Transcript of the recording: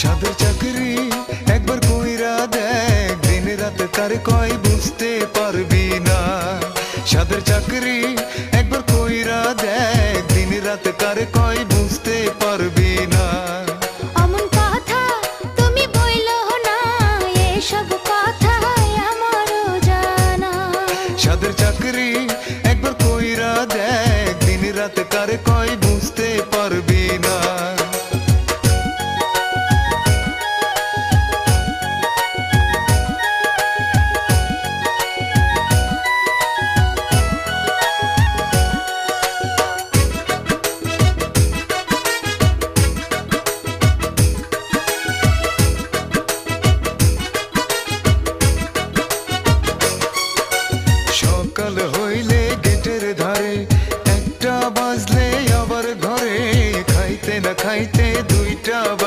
সাদের চাকরি একবার কইরা দেখ দিন রাত তার কয় বুঝতে পারবি না। সাদের চাকরি একবার কইরা দেখ দিন রাত তার কয় বুঝতে পারবি না। অমন কথা একবার কইরা দেখ দিন রাত তার কয় বুঝতে পারবি না। খাইতে দুইটা বাই